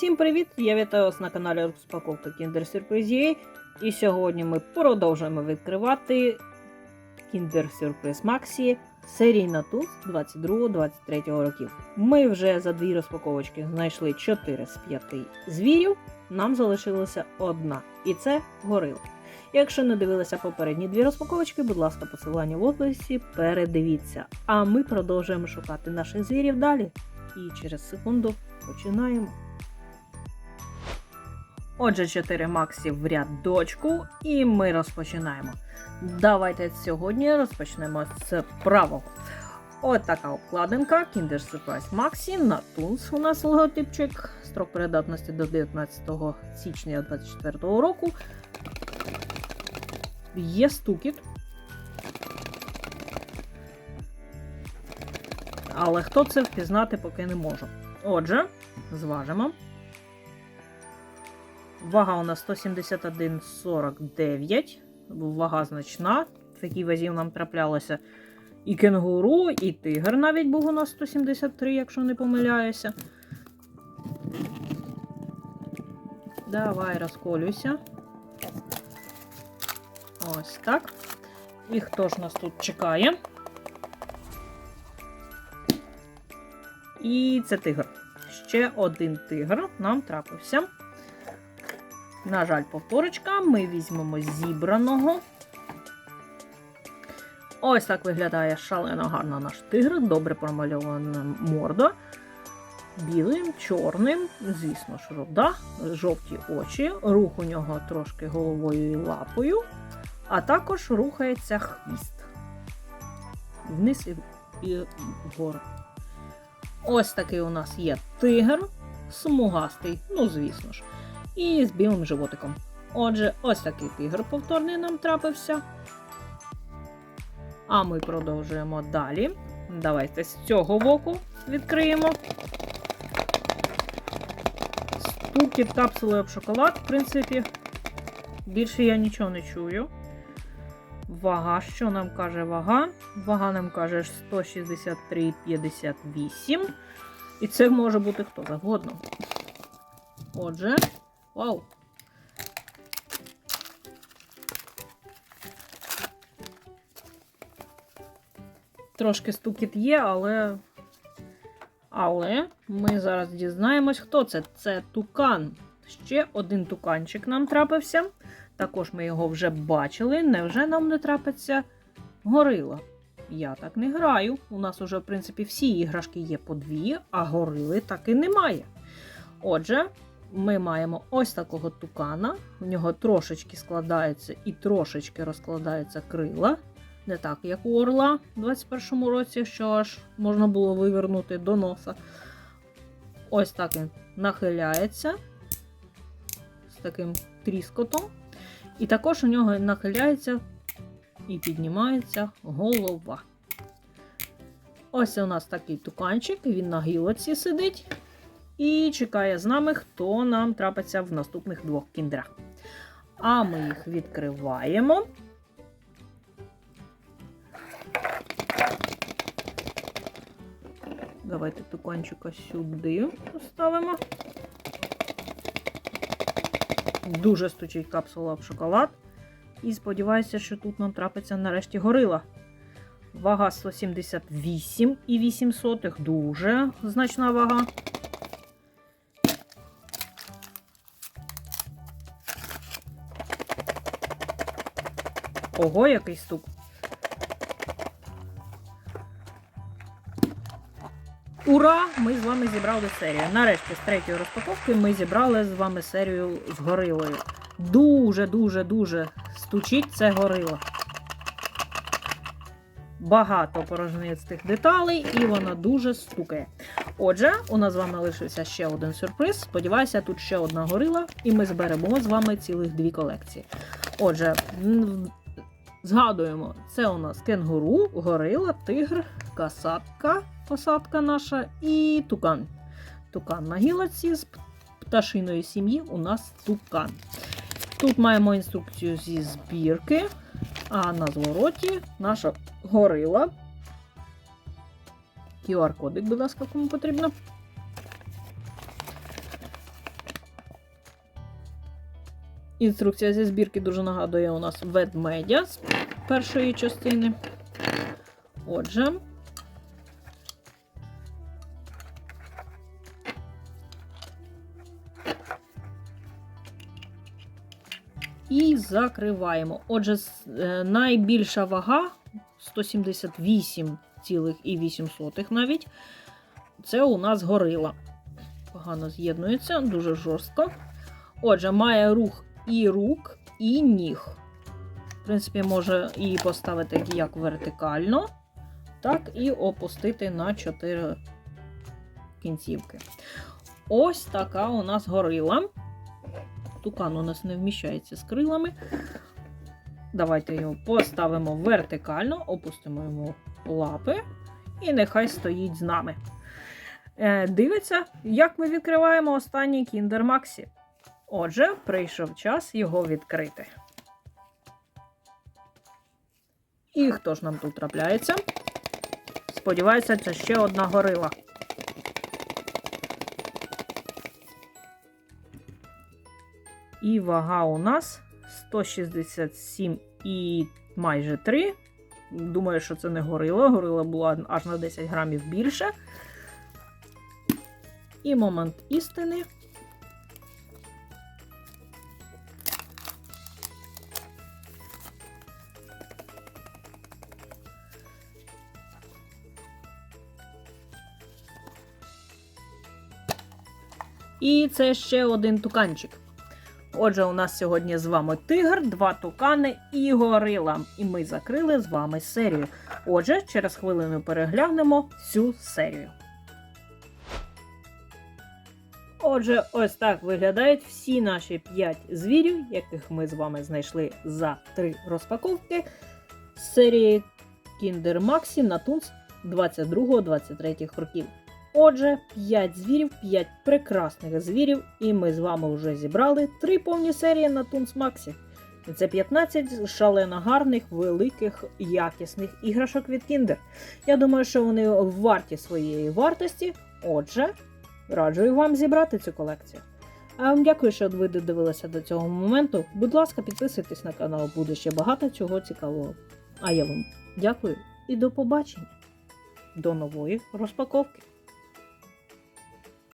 Всім привіт! Я вітаю вас на каналі Розпаковка Kinder Surprise І сьогодні ми продовжуємо відкривати Kinder Surprise Maxi серійна туз 22-23 років. Ми вже за дві розпаковочки знайшли 4 з 5 звірів. Нам залишилася одна, і це горила. Якщо не дивилися попередні дві розпаковочки, будь ласка, посилання в описі, передивіться. А ми продовжуємо шукати наших звірів далі. І через секунду починаємо. Отже, 4 максів в рядочку, і ми розпочинаємо. Давайте сьогодні розпочнемо з правого. От така обкладинка Kinder Surprise Maxi на Tunes у нас логотипчик. Строк передатності до 19 січня 2024 року. Є стукіт. Але хто це впізнати, поки не можу. Отже, зважимо. Вага у нас 171,49. Вага значна. В такій вазі нам траплялося і кенгуру, і тигр навіть був у нас 173, якщо не помиляюся. Давай розколюйся. Ось так. І хто ж нас тут чекає? І це тигр. Ще один тигр нам трапився. На жаль, повторочка. Ми візьмемо зібраного. Ось так виглядає шалено гарно наш тигр, добре промальована морда. Білим, чорним, звісно ж, рода, жовті очі, рух у нього трошки головою і лапою, а також рухається хвіст. Вниз і вгору. Ось такий у нас є тигр, смугастий, ну, звісно ж, і з білим животиком. Отже, ось такий тигр повторний нам трапився. А ми продовжуємо далі. Давайте з цього боку відкриємо. Стукіт капсули об шоколад, в принципі, більше я нічого не чую. Вага, що нам каже вага? Вага нам каже 163,58. І це може бути хто завгодно. Отже, вау! Трошки стукіт є, але. Але ми зараз дізнаємось, хто це. Це тукан. Ще один туканчик нам трапився. Також ми його вже бачили. Невже нам не трапиться горила? Я так не граю. У нас уже, в принципі, всі іграшки є по дві, а горили так і немає. Отже, ми маємо ось такого тукана. У нього трошечки складається і трошечки розкладаються крила. Не так, як у орла в 21-му році, що аж можна було вивернути до носа. Ось так він нахиляється з таким тріскотом. І також у нього нахиляється і піднімається голова. Ось у нас такий туканчик, він на гілоці сидить. І чекає з нами, хто нам трапиться в наступних двох кіндерах. А ми їх відкриваємо. Давайте туканчика сюди поставимо. Дуже стучить капсула в шоколад. І сподіваюся, що тут нам трапиться нарешті горила. Вага 178,8. Дуже значна вага. Ого, який стук. Ура! Ми з вами зібрали серію. Нарешті, з третьої розпаковки, ми зібрали з вами серію з горилою. Дуже-дуже-дуже стучить це горила. Багато порожнистих деталей, і вона дуже стукає. Отже, у нас з вами лишився ще один сюрприз. Сподіваюся, тут ще одна горила, і ми зберемо з вами цілих дві колекції. Отже, згадуємо, це у нас кенгуру, горила, тигр, касатка, посадка наша і тукан. Тукан на гілоці з пташиної сім'ї у нас тукан. Тут маємо інструкцію зі збірки, а на звороті наша горила. QR-кодик, будь ласка, кому потрібно. Інструкція зі збірки дуже нагадує у нас ведмедя з першої частини. Отже. І закриваємо. Отже, е, найбільша вага 178,8 навіть. Це у нас горила. Погано з'єднується, дуже жорстко. Отже, має рух і рук, і ніг. В принципі, може її поставити як вертикально, так і опустити на 4 кінцівки. Ось така у нас горила. Тукан у нас не вміщається з крилами. Давайте його поставимо вертикально, опустимо йому лапи, і нехай стоїть з нами. Е, дивиться, як ми відкриваємо останній Kinder Maxi. Отже, прийшов час його відкрити. І хто ж нам тут трапляється? Сподіваюся, це ще одна горила. І вага у нас 167 і майже 3. Думаю, що це не горила. Горила була аж на 10 грамів більше. І момент істини. І це ще один туканчик. Отже, у нас сьогодні з вами тигр, два тукани і горила. І ми закрили з вами серію. Отже, через хвилину переглянемо всю серію. Отже, ось так виглядають всі наші 5 звірів, яких ми з вами знайшли за 3 розпаковки з серії Kinder Maxi на Тунс 22-23 років. Отже, 5 звірів, 5 прекрасних звірів, і ми з вами вже зібрали 3 повні серії на Тунс Максі. Це 15 шалено гарних, великих, якісних іграшок від Kinder. Я думаю, що вони варті своєї вартості. Отже, раджу вам зібрати цю колекцію. А вам дякую, що ви додивилися до цього моменту. Будь ласка, підписуйтесь на канал, буде ще багато чого цікавого. А я вам дякую і до побачення. До нової розпаковки.